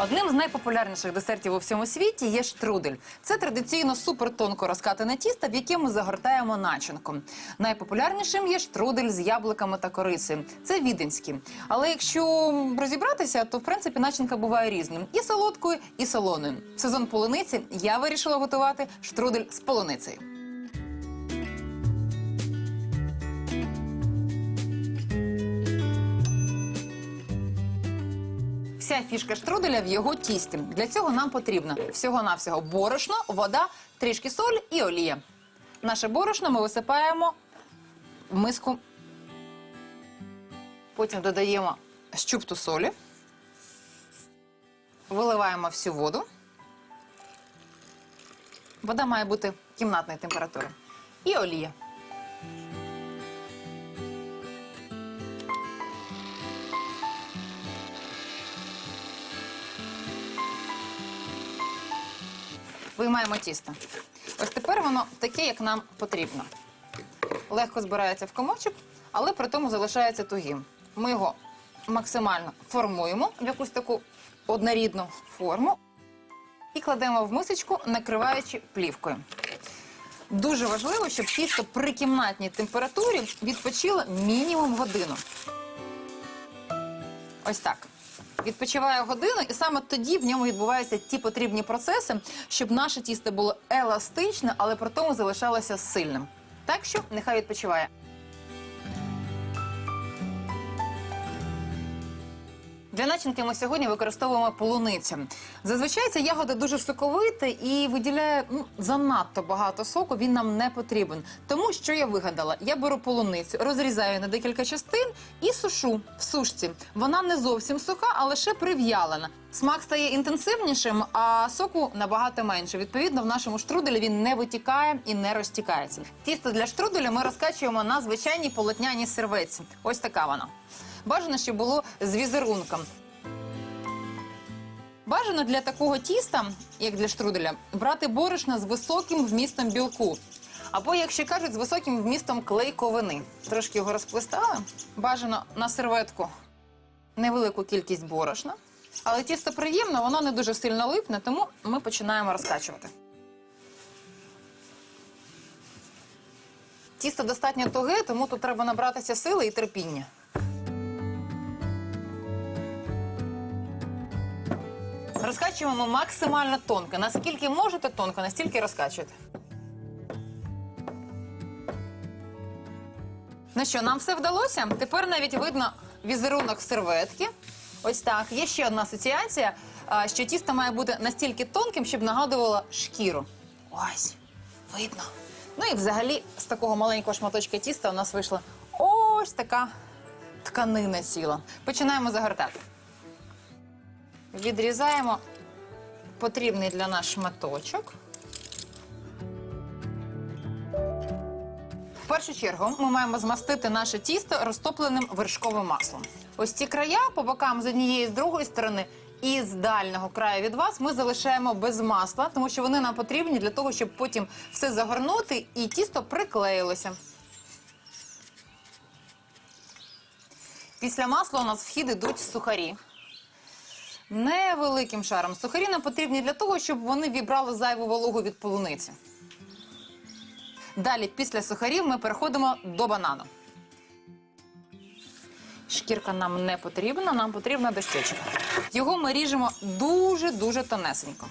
Одним з найпопулярніших десертів у всьому світі є штрудель. Це традиційно супертонко розкатане тісто, в яке ми загортаємо начинку. Найпопулярнішим є штрудель з яблуками та корицею. Це віденський. Але якщо розібратися, то в принципі начинка буває різним: і солодкою, і солоною. В сезон полуниці я вирішила готувати штрудель з полуницею. Вся фішка штруделя в його тісті. Для цього нам потрібно всього-навсього борошно, вода, трішки соль і олія. Наше борошно ми висипаємо в миску. Потім додаємо щупту солі. Виливаємо всю воду. Вода має бути кімнатної температури. І олія. Виймаємо тісто. Ось тепер воно таке, як нам потрібно. Легко збирається в комочок, але при тому залишається тугим. Ми його максимально формуємо в якусь таку однорідну форму і кладемо в мисочку, накриваючи плівкою. Дуже важливо, щоб тісто при кімнатній температурі відпочило мінімум годину. Ось так. Відпочиває годину, і саме тоді в ньому відбуваються ті потрібні процеси, щоб наше тісто було еластичне, але при тому залишалося сильним. Так що нехай відпочиває. Для начинки ми сьогодні використовуємо полуницю. Зазвичай ця ягода дуже соковита і виділяє ну, занадто багато соку. Він нам не потрібен. Тому що я вигадала, я беру полуницю, розрізаю на декілька частин і сушу в сушці. Вона не зовсім суха, а лише прив'ялена. Смак стає інтенсивнішим, а соку набагато менше. Відповідно, в нашому штруделі він не витікає і не розтікається. Тісто для штруделя ми розкачуємо на звичайній полотняній серветці. Ось така вона. Бажано, щоб було з візерунком. Бажано для такого тіста, як для штруделя, брати борошно з високим вмістом білку. Або, якщо кажуть, з високим вмістом клейковини. Трошки його розплестали. Бажано на серветку невелику кількість борошна. Але тісто приємно, воно не дуже сильно липне, тому ми починаємо розкачувати. Тісто достатньо туге, тому тут треба набратися сили і терпіння. Розкачуємо максимально тонко. Наскільки можете тонко, настільки розкачуєте. Ну що, нам все вдалося? Тепер навіть видно візерунок серветки. Ось так. Є ще одна асоціація, що тісто має бути настільки тонким, щоб нагадувало шкіру. Ось, видно. Ну і взагалі з такого маленького шматочка тіста у нас вийшла ось така тканина ціла. Починаємо загортати. Відрізаємо потрібний для нас шматочок. В першу чергу ми маємо змастити наше тісто розтопленим вершковим маслом. Ось ці края по бокам з однієї з другої сторони і з дальнього краю від вас ми залишаємо без масла, тому що вони нам потрібні для того, щоб потім все загорнути і тісто приклеїлося. Після масла у нас в хід ідуть сухарі. Невеликим шаром. Сухарі нам потрібні для того, щоб вони вібрали зайву вологу від полуниці. Далі, після сухарів, ми переходимо до банану. Шкірка нам не потрібна, нам потрібна дощечка. Його ми ріжемо дуже-дуже тонесенько.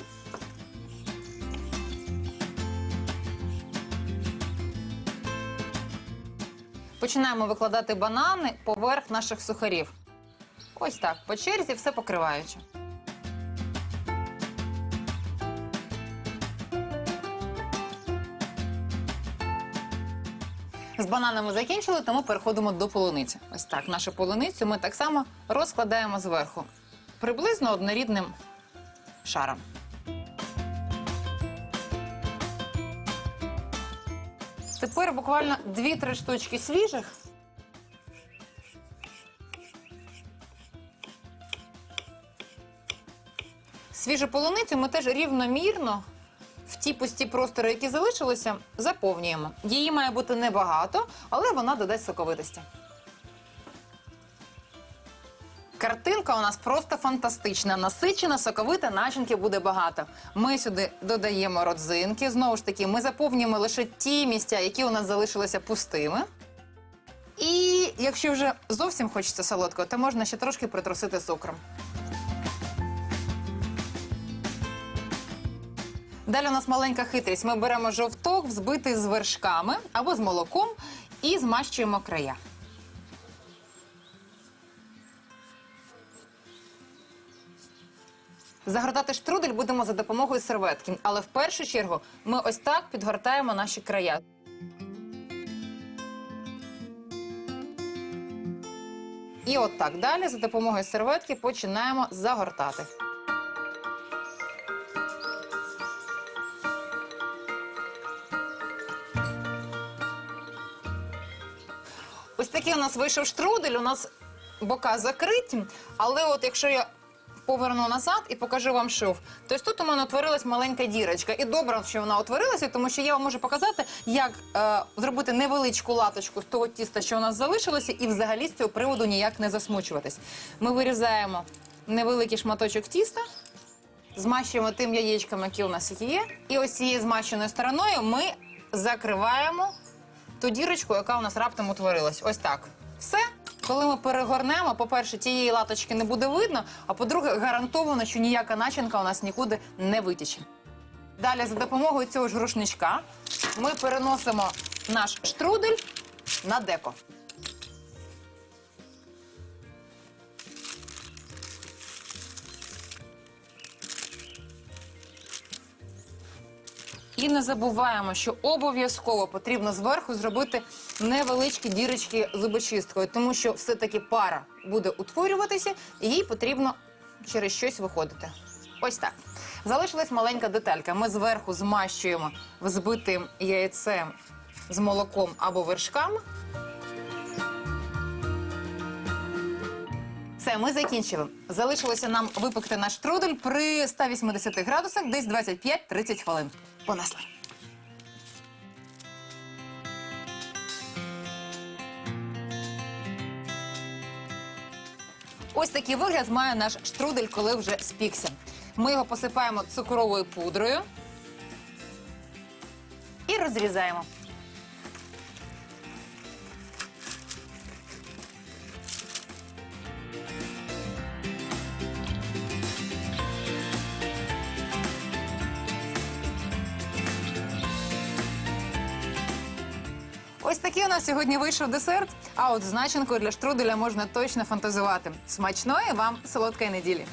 Починаємо викладати банани поверх наших сухарів. Ось так, по черзі все покриваючи. З бананами закінчили, тому переходимо до полуниці. Ось так, нашу полуницю ми так само розкладаємо зверху. Приблизно однорідним шаром. Тепер буквально 2-3 штучки свіжих. Свіжу полуницю ми теж рівномірно в ті пусті простори, які залишилися, заповнюємо. Її має бути небагато, але вона додасть соковитості. Картинка у нас просто фантастична. Насичена, соковита, начинки буде багато. Ми сюди додаємо родзинки. Знову ж таки, ми заповнюємо лише ті місця, які у нас залишилися пустими. І якщо вже зовсім хочеться солодкого, то можна ще трошки притрусити цукром. Далі у нас маленька хитрість. Ми беремо жовток, взбитий з вершками або з молоком, і змащуємо края. Загортати штрудель будемо за допомогою серветки, але в першу чергу ми ось так підгортаємо наші края. І от так далі за допомогою серветки починаємо загортати. Такий у нас вийшов штрудель, у нас бока закриті, але от якщо я поверну назад і покажу вам шов, то тут у мене утворилась маленька дірочка. І добре, що вона утворилася, тому що я вам можу показати, як е, зробити невеличку латочку з того тіста, що у нас залишилося, і взагалі з цього приводу ніяк не засмучуватись. Ми вирізаємо невеликий шматочок тіста. Змащуємо тим яєчком, які у нас є. І ось цією змащеною стороною ми закриваємо ту дірочку, яка у нас раптом утворилась. Ось так. Все. Коли ми перегорнемо, по-перше, тієї латочки не буде видно, а по-друге, гарантовано, що ніяка начинка у нас нікуди не витіче. Далі, за допомогою цього ж рушничка, ми переносимо наш штрудель на деко. І не забуваємо, що обов'язково потрібно зверху зробити невеличкі дірочки зубочисткою, тому що все-таки пара буде утворюватися, і їй потрібно через щось виходити. Ось так. Залишилась маленька деталька. Ми зверху змащуємо взбитим яйцем з молоком або вершками. Все, ми закінчили. Залишилося нам випекти наш трудель при 180 градусах, десь 25-30 хвилин. Понесли. Ось такий вигляд має наш штрудель, коли вже спікся. Ми його посипаємо цукровою пудрою і розрізаємо. Ось такий у нас сьогодні вийшов десерт. А от з для штруделя можна точно фантазувати. Смачної вам солодкої неділі.